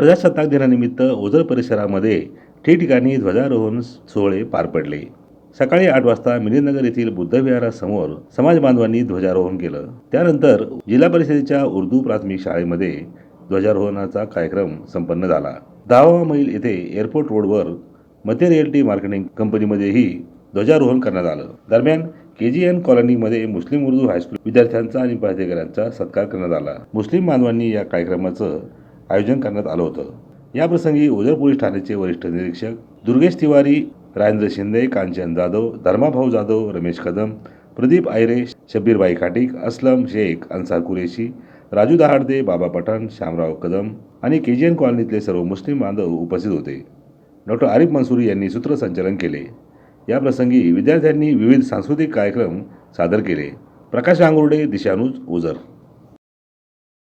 प्रजासत्ताक दिनानिमित्त ओझर परिसरामध्ये ठिकठिकाणी ध्वजारोहण सोहळे पार पडले. सकाळी आठ वाजता मिलिंदनगर येथील बुद्धविहारासमोर समाज बांधवांनी ध्वजारोहण केलं. त्यानंतर जिल्हा परिषदेच्या उर्दू प्राथमिक शाळेमध्ये ध्वजारोहणाचा कार्यक्रम संपन्न झाला. दहावा मैल येथे एअरपोर्ट रोडवर मध्य रिअल्टी मार्केटिंग कंपनीमध्येही ध्वजारोहण करण्यात आलं. दरम्यान के जी एन कॉलनीमध्ये मुस्लिम उर्दू हायस्कूल विद्यार्थ्यांचा आणि प्राध्यापकांचा सत्कार करण्यात आला. मुस्लिम बांधवांनी या कार्यक्रमाचं आयोजन करण्यात आलं होतं. याप्रसंगी ओझर पोलीस ठाण्याचे वरिष्ठ निरीक्षक दुर्गेश तिवारी राजेंद्र शिंदे कांचन जाधव धर्माभाऊ जाधव रमेश कदम प्रदीप आयरे शब्बीरबाई खाटीक असलम शेख अन्सार कुरेशी राजू दहाडदे बाबा पठाण श्यामराव कदम आणि के जी एन कॉलनीतले सर्व मुस्लिम बांधव उपस्थित होते. डॉक्टर आरिफ मंसुरी यांनी सूत्रसंचालन केले. याप्रसंगी विद्यार्थ्यांनी विविध सांस्कृतिक कार्यक्रम सादर केले. प्रकाश आंगुर्डे दिशानूज ओझर.